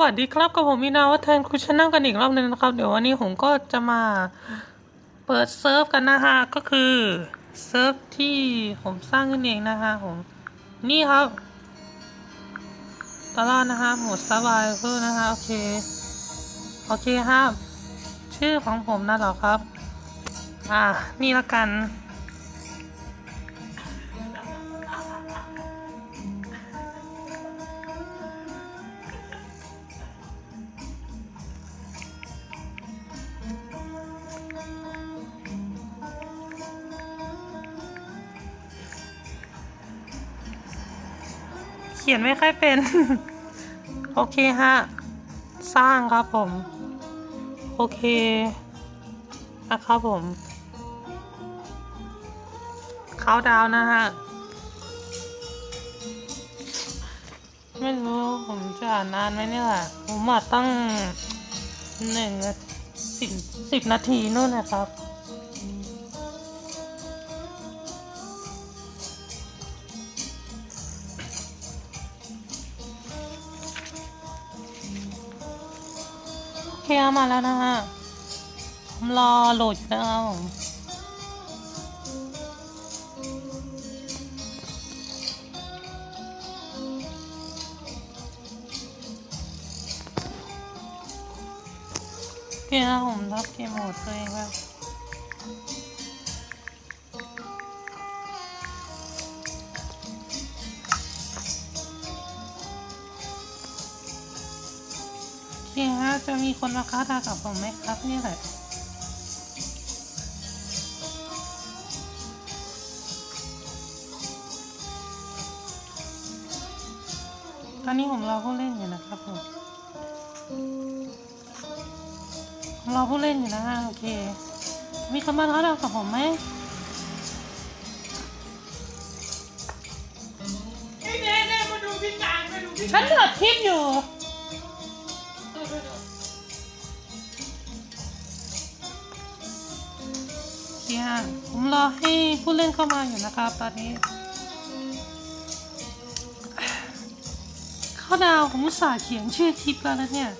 วัสดีครับกับผมมีนาวัฒนคุชนั่งกันอีกรอบหนึงนะครับ เดี๋ยววันนี้ผมก็จะมาเปิดเซิร์ฟกันนะฮะก็คือเซิร์ฟที่ผมสร้างขึ้นเองนะฮะผมนี่ครับตลอดนะฮะหมดสบายเพื่อนะฮะโอเคโอเคครับ ชื่อของผมนะเหรอครับ อ่านี่ละกัน ขียนไม่ค่อยเป็น โอเคฮะ สร้างครับผม โอเคนะครับผม เขาดาวนะฮะ ไม่รู้ผมจะอ่านนานไหมเนี่ยแหละผมมาตั้งหนึ่งสิบสิบนาทีนู่นนะครับ เคมาแล้วนะฮะผมรอโหลดอยู่นะครับผมโอเคนะผมรับเกมโหมดตัวเองครับ โอเคฮะจะมีคนมาค้าทากับผมไหมครับนี่แหละตอนนี้ผมรอผู้เล่นอยู่นะครับผมผมรอผู้เล่นอยู่นะฮะโอเค มีคนมาท้าดาวกับผมไหมพี่เน่เน่มาดูพี่จางมาดูพี่ฉันเปิดคลิปอยู่ ฮะ ผมรอให้ผู้เล่นเข้ามาอยู่นะครับ ตอนนี้ เข้าดาวผมสาเขียนชื่อคลิปแล้วนะเนี่ย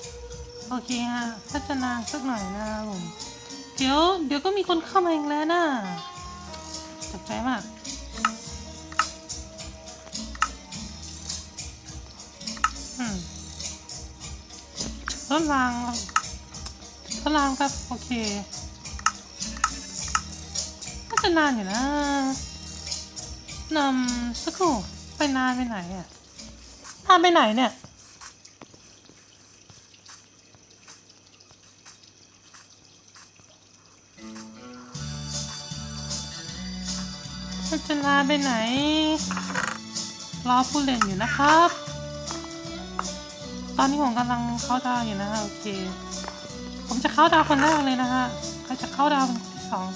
โอเคฮะถ้าจะนานสักหน่อยนะผม เดี๋ยว เดี๋ยวก็มีคนเข้ามาอีกแล้วนะจับใจมากอืมทดลองทดลองครับ โอเค จะนานอยู่นะนำสักครู่ไปนานไปไหนอะนานไปไหนเนี่ยจะนาไปไหน รอผู้เล่นอยู่นะครับ ตอนนี้ผมกำลังเข้าดาวอยู่นะฮะโอเค ผมจะเข้าดาวคนแรกเลยนะฮะใครจะเข้าดาวเป็นคนที่สอง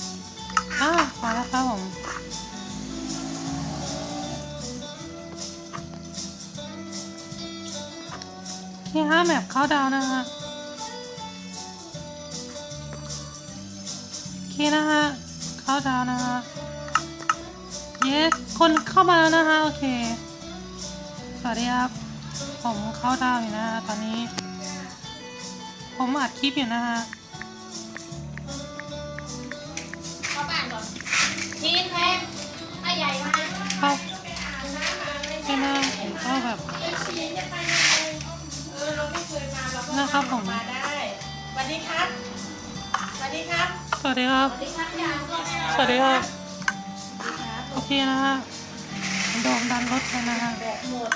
อ่ามาแล้วครับผมที่ห้าแมปเข้าดาวนะฮะโอเคนะฮะเข้าดาวนะฮะ yes คนเข้ามาแล้วนะฮะโอเค สวัสดีครับ ผมเข้าดาวอยู่นะฮะตอนนี้ ผมอัดคลิปอยู่นะฮะ ไม่น่าผมก็แบบทีนจะไปยังไงเออเราไม่เคยมาเราก็นะครับผมมาได้สวัสดีครับ สวัสดีครับ สวัสดีครับ สวัสดีครับยายสวัสดีครับครับโอเคนะฮะโดนดันรถไปนะฮะแบตหมด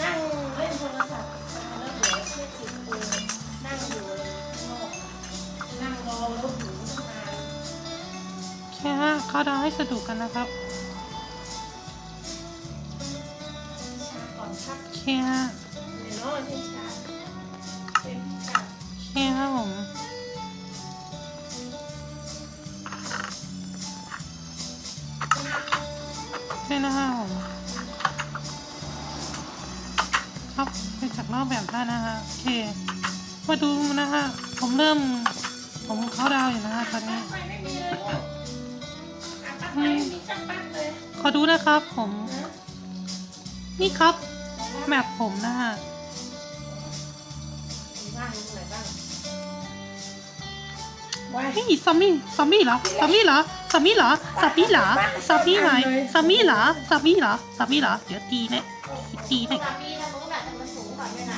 นั่งเล่นโทรศัพท์แล้วเหลือเพื่อนสิบคนนั่งอยู่ข้างนอกนั่งรอรถหนูตั้งนานโอเคฮะเข้าดาวน์ให้สนุกกันนะครับ อเคครับผมนี่นะฮะผมครับไปจากนอกแบบได้นะฮะโอเคมาดูนะฮะผมเริ่ม ผมเข้าดาวน์อยู่นะฮะตอนนี้ไปไม่มีเลยลูกอะปั๊บไปไม่มีสักปั๊บเลยขอดูนะครับผมนะนี่ครับ แมปผมนะฮะางตรงไหนบ้างไว้เฮ้ยซอมบี้ซอมบี้เหรอซอมบี้เหรอซอมบี้เหรอซอมบี้เหรอซอมบี้ไหนซอมบี้เหรอซอมบี้เหรอซอมบี้เหรอเดี๋ยวตีแน่ตีแน่สามีทำตรงนั้นแต่มันสูงกว่าไปไหน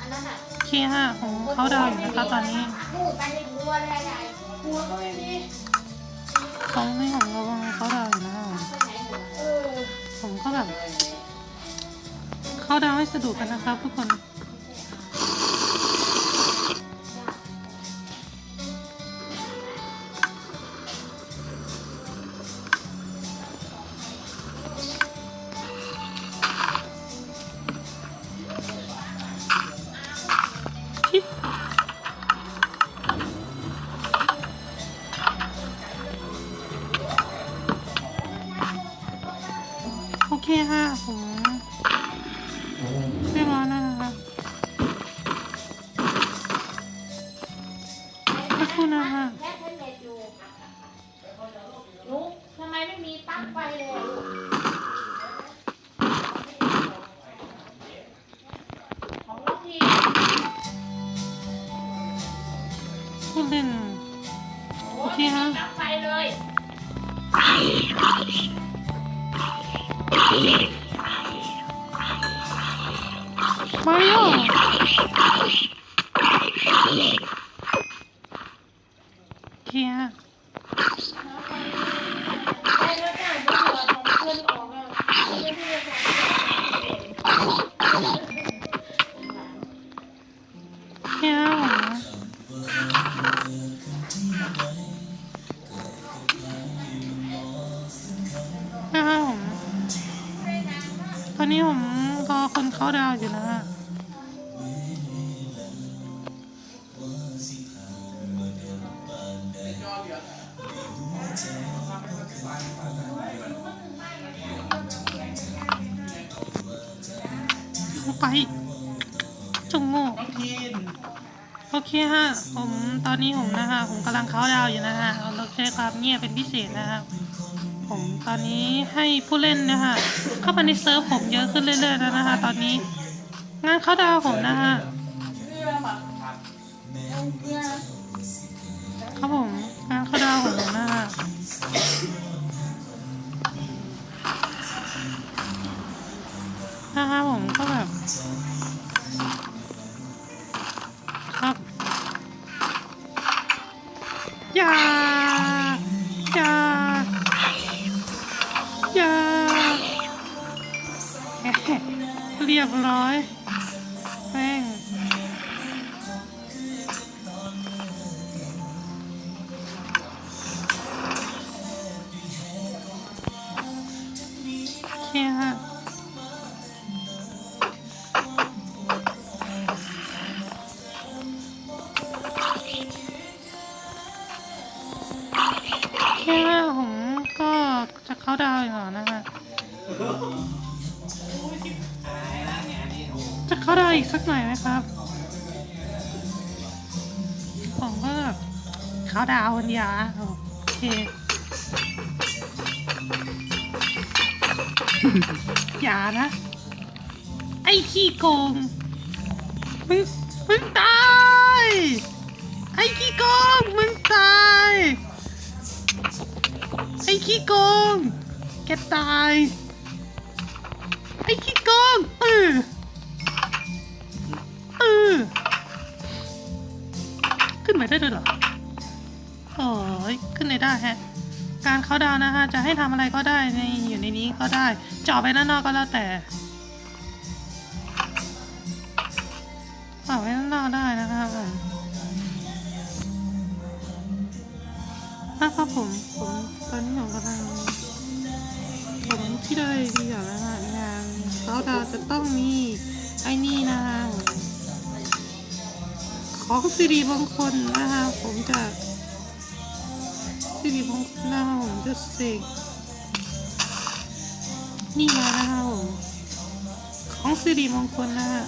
อันนั้นอะโอเคฮะผมเขาดาวน์อยู่นะคะตอนนี้นู่นไปในบัวเลยใหญ่กลัวก็ไม่มีเขาไม่ของเราเขาดาวน์อยู่นะคะไปไหนหนูเออผมก็แบบ เข้าดาวให้สะดวกกันนะครับทุกคน โอเคค่ะผม ของน้องพีพูดเล่น โอเคฮะไฟเลยมาริโอโอเคฮะได้แล้วจ้ะเดี๋ยวเราของเพื่อนออกแล้วเพื่อนที่จะ ตอนนี้ผมรอคนเขาดาวอยู่นะไปจงโง่โอเคฮะ ผมตอนนี้ผมนะฮะผมกำลังเข้าดาวอยู่นะฮะเราใช้ความเงียบเป็นพิเศษนะครับ ผมตอนนี้ให้ผู้เล่นนะฮะเข้ามาในเซิร์ฟผมเยอะขึ้นเรื่อยๆแล้วนะฮะตอนนี้ งานเขาดาวผมนะฮะครับผมงานเขาดาวของผมนะฮะนะคะผมก็แบบ ครับ ยา รียบร้อยแม่งโอเคฮะแค่ผมก็จะเข้าดาวอีกแล้วนะฮะ จะเข้าดาวอีกสักหน่อยไหมครับผมก็แบบเข้าดาวน์คนเดียวโอเคอย่านะ ไอ้ขี้โกงมึงมึงตาย ไอ้ขี้โกงมึงตาย ไอ้ขี้โกงแกตาย ไอ้ขี้โกงเออ ได้ด้วยเหรอโอ้ยขึ้นไม่ได้ฮะ การเข้าดาวนะฮะ จะให้ทำอะไรก็ได้ในอยู่ในนี้ก็ได้เจาะไปด้านนอกก็แล้วแต่เจาะไปด้านนอกได้นะครับผมนะครับผมผมตอนนี้ผมกำลังผมที่ได้ดีอย่างนะฮะงานเข้าดาวจะต้องมีไอ้นี่นะฮะ ของสิริมงคลนะคะผมจะสิริมงคลนะฮะผมจะเสกนี่มานะคะผมของสิริมงคลนะคะ